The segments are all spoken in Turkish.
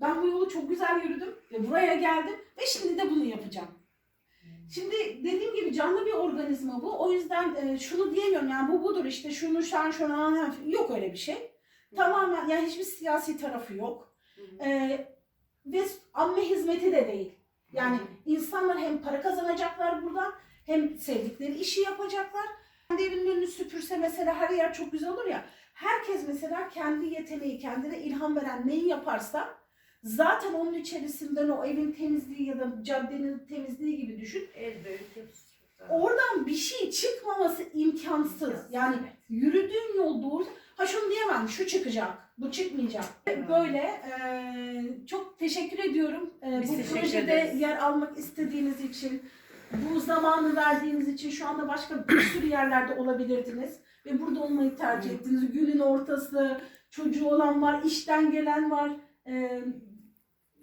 Ben bu yolu çok güzel yürüdüm ve buraya geldim ve şimdi de bunu yapacağım. Şimdi dediğim gibi canlı bir organizma bu. O yüzden e, şunu diyemiyorum yani bu budur işte şunu şan şuna yok öyle bir şey. Tamamen yani hiçbir siyasi tarafı yok. E, ve amme hizmeti de değil. Yani insanlar hem para kazanacaklar buradan hem sevdikleri işi yapacaklar. Kendi evinin önünü süpürse mesela her yer çok güzel olur ya. Herkes mesela kendi yeteneği, kendine ilham veren neyi yaparsa zaten onun içerisinden o evin temizliği ya da caddenin temizliği gibi düşün. El büyük hepsi. Oradan bir şey çıkmaması imkansız. Yani yürüdüğün yol doğru. Ha şunu diyemem, şu çıkacak, bu çıkmayacak. Böyle e, çok teşekkür ediyorum. E, Biz bu teşekkür projede ederiz. yer almak istediğiniz için, bu zamanı verdiğiniz için şu anda başka bir sürü yerlerde olabilirdiniz. Ve burada olmayı tercih ettiniz. Günün ortası, çocuğu olan var, işten gelen var. E,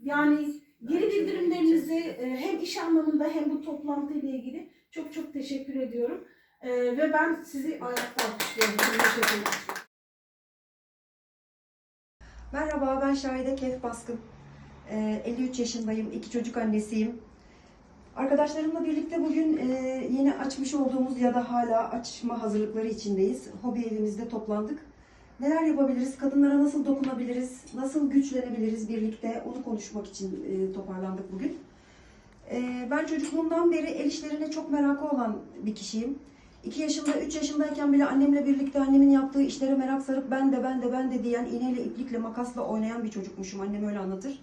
yani geri bildirimlerinizi e, hem iş anlamında hem bu toplantıyla ilgili çok çok teşekkür ediyorum. E, ve ben sizi ayakta alkışlıyorum. Teşekkür ederim. Merhaba, ben Şahide Kef Baskın. Ee, 53 yaşındayım, iki çocuk annesiyim. Arkadaşlarımla birlikte bugün e, yeni açmış olduğumuz ya da hala açma hazırlıkları içindeyiz. Hobi evimizde toplandık. Neler yapabiliriz, kadınlara nasıl dokunabiliriz, nasıl güçlenebiliriz birlikte onu konuşmak için e, toparlandık bugün. E, ben çocukluğumdan beri el işlerine çok merakı olan bir kişiyim. 2 yaşında, 3 yaşındayken bile annemle birlikte annemin yaptığı işlere merak sarıp ben de ben de ben de diyen iğneyle, iplikle, makasla oynayan bir çocukmuşum. Annem öyle anlatır.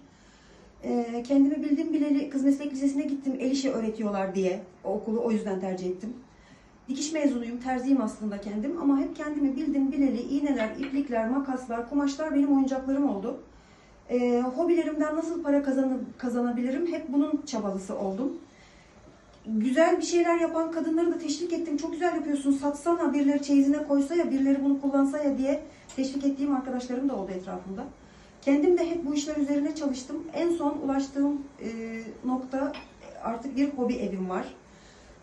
Ee, kendimi bildim bileli kız meslek lisesine gittim. El işi öğretiyorlar diye. O okulu o yüzden tercih ettim. Dikiş mezunuyum, terziyim aslında kendim ama hep kendimi bildim bileli iğneler, iplikler, makaslar, kumaşlar benim oyuncaklarım oldu. Ee, hobilerimden nasıl para kazanıp kazanabilirim hep bunun çabalısı oldum güzel bir şeyler yapan kadınları da teşvik ettim. Çok güzel yapıyorsun satsana birileri çeyizine koysa ya birileri bunu kullansa ya diye teşvik ettiğim arkadaşlarım da oldu etrafımda. Kendim de hep bu işler üzerine çalıştım. En son ulaştığım e, nokta artık bir hobi evim var.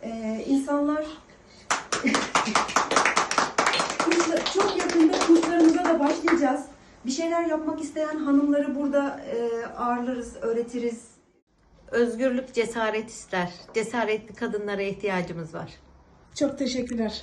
E, insanlar Bir şeyler yapmak isteyen hanımları burada e, ağırlarız, öğretiriz. Özgürlük cesaret ister. Cesaretli kadınlara ihtiyacımız var. Çok teşekkürler.